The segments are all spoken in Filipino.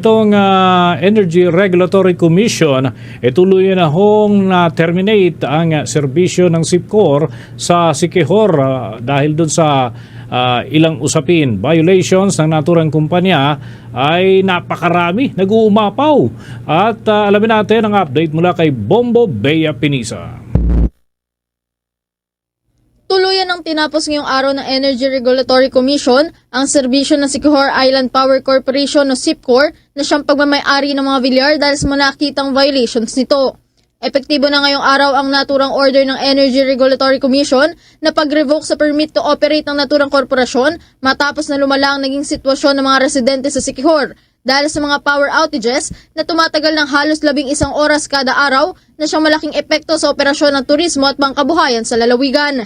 Itong ah, Energy Regulatory Commission, eh, tuloy na hong na-terminate ang ah, serbisyo ng SIPCOR sa Sikihor ah, dahil dun sa ah, ilang usapin. Violations ng naturang kumpanya ay napakarami, nag-uumapaw. At ah, alamin natin ang update mula kay Bombo Bea Pinisa. Tuluyan ng tinapos ngayong araw ng Energy Regulatory Commission ang serbisyo ng Sikihor Island Power Corporation o SIPCOR na siyang pagmamayari ng mga bilyar dahil sa mga nakitang violations nito. Epektibo na ngayong araw ang naturang order ng Energy Regulatory Commission na pag-revoke sa permit to operate ng naturang korporasyon matapos na lumala ang naging sitwasyon ng mga residente sa Sikihor dahil sa mga power outages na tumatagal ng halos labing isang oras kada araw na siyang malaking epekto sa operasyon ng turismo at pangkabuhayan sa lalawigan.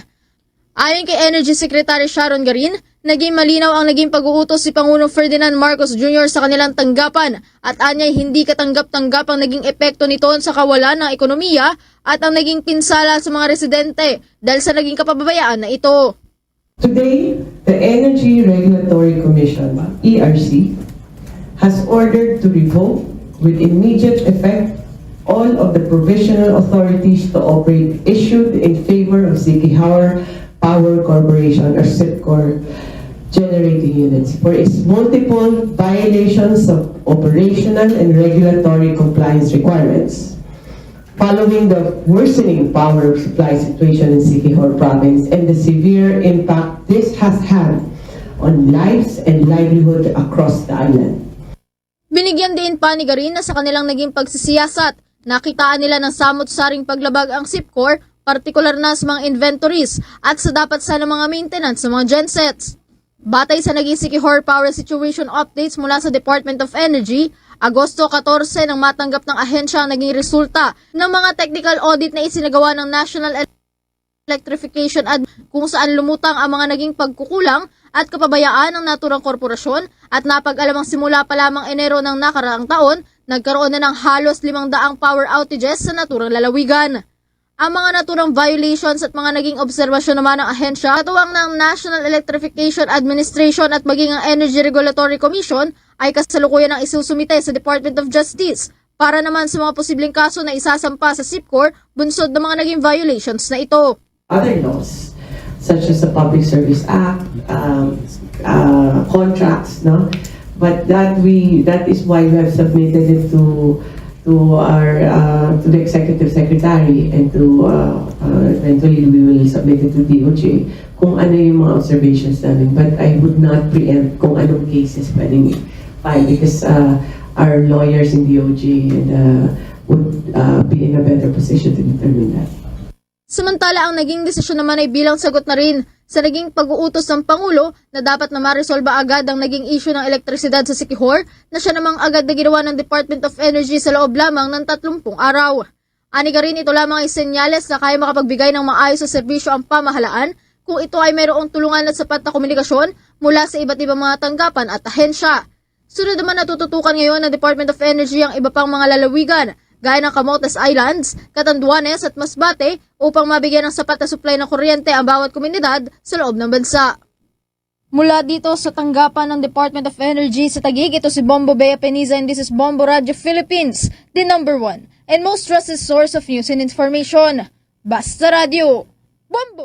Ayon kay Energy Secretary Sharon Garin, naging malinaw ang naging pag-uutos si Pangulong Ferdinand Marcos Jr. sa kanilang tanggapan at anyay hindi katanggap-tanggap ang naging epekto nito sa kawalan ng ekonomiya at ang naging pinsala sa mga residente dahil sa naging kapababayaan na ito. Today, the Energy Regulatory Commission, ERC, has ordered to revoke with immediate effect all of the provisional authorities to operate issued in favor of Sikihor Power Corporation or SIPCOR generating units for its multiple violations of operational and regulatory compliance requirements. Following the worsening power supply situation in Sikihor province and the severe impact this has had on lives and livelihood across the island. Binigyan din pa ni Garin na sa kanilang naging pagsisiyasat, nakitaan nila ng samot-saring paglabag ang SIPCOR, partikular na sa mga inventories at sa dapat sana mga maintenance sa mga gensets. Batay sa naging Sikihor Power Situation Updates mula sa Department of Energy, Agosto 14 nang matanggap ng ahensya ang naging resulta ng mga technical audit na isinagawa ng National Electrification Ad kung saan lumutang ang mga naging pagkukulang at kapabayaan ng naturang korporasyon at napag-alamang simula pa lamang Enero ng nakaraang taon, nagkaroon na ng halos limang daang power outages sa naturang lalawigan. Ang mga naturang violations at mga naging obserbasyon naman ng ahensya katuwang ng National Electrification Administration at maging ang Energy Regulatory Commission ay kasalukuyan ng isusumite sa Department of Justice para naman sa mga posibleng kaso na isasampa sa SIPCOR bunsod ng mga naging violations na ito. Other laws, such as the Public Service Act, um, uh, contracts, no? But that we, that is why we have submitted it to to our, uh, to the Executive Secretary and to, uh, uh, eventually we will submit it to DOJ kung ano yung mga observations namin. But I would not preempt kung anong cases pwedeng file because uh, our lawyers in DOJ and, uh, would uh, be in a better position to determine that. Samantala, ang naging desisyon naman ay bilang sagot na rin sa naging pag-uutos ng Pangulo na dapat na maresolba agad ang naging issue ng elektrisidad sa Sikihor na siya namang agad na ginawa ng Department of Energy sa loob lamang ng 30 araw. Ani ka rin ito lamang ay senyales na kaya makapagbigay ng maayos sa serbisyo ang pamahalaan kung ito ay mayroong tulungan at sapat na komunikasyon mula sa iba't ibang mga tanggapan at ahensya. Sunod naman natututukan ngayon ng Department of Energy ang iba pang mga lalawigan gaya ng Camotes Islands, Catanduanes at Masbate upang mabigyan ng sapat na supply ng kuryente ang bawat komunidad sa loob ng bansa. Mula dito sa tanggapan ng Department of Energy sa Taguig, ito si Bombo Bea Peniza and this is Bombo Radio Philippines, the number one and most trusted source of news and information. Basta Radio! Bombo!